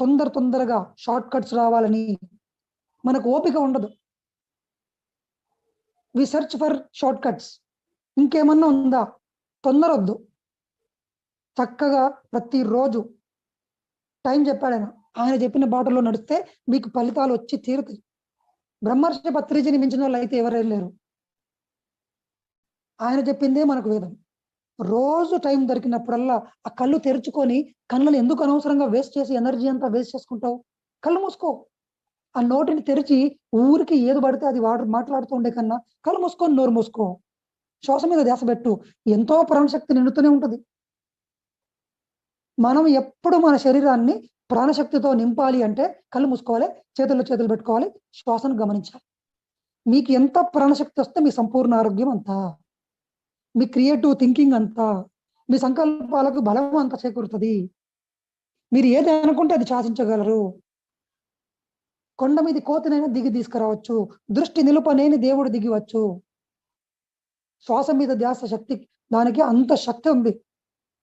తొందర తొందరగా short cuts రావాలని మనకు ఓపిక ఉండదు. We search for shortcuts ఇంకేమన్నా ఉందా? తొందర వద్దు చక్కగా ప్రతిరోజు టైం చెప్పాడు ఆయన ఆయన చెప్పిన బాటలో నడిస్తే మీకు ఫలితాలు వచ్చి తీరుతాయి. బ్రహ్మర్షి పత్రిజని మించిన వాళ్ళు అయితే ఎవరైనా లేరు. ఆయన చెప్పిందే మనకు వేదం. రోజు టైం దొరికినప్పుడల్లా ఆ కళ్ళు తెరుచుకొని కళ్ళని ఎందుకు అనవసరంగా వేస్ట్ చేసి ఎనర్జీ అంతా వేస్ట్ చేసుకుంటావు? కళ్ళు మూసుకో. ఆ నోటిని తెరిచి ఊరికి ఏది పడితే అది వాడు మాట్లాడుతూ ఉండే కన్నా కళ్ళు మూసుకొని నోరు మూసుకో. శ్వాస మీద ధ్యాస పెట్టు. ఎంతో ప్రాణశక్తి నిండుతూనే ఉంటుంది. మనం ఎప్పుడు మన శరీరాన్ని ప్రాణశక్తితో నింపాలి అంటే కళ్ళు మూసుకోవాలి చేతుల్లో చేతులు పెట్టుకోవాలి శ్వాసను గమనించాలి. మీకు ఎంత ప్రాణశక్తి వస్తే మీ సంపూర్ణ ఆరోగ్యం అంతా. మీ క్రియేటివ్ థింకింగ్ అంతా మీ సంకల్పాలకు బలం అంతా చేకూరుతుంది. మీరు ఏది అనుకుంటే అది శాసించగలరు. కొండ మీది కోతనైనా దిగి తీసుకురావచ్చు. దృష్టి నిలుపనేని దేవుడు దిగివచ్చు శ్వాస మీద ధ్యాస శక్తి దానికి అంత శక్తి ఉంది.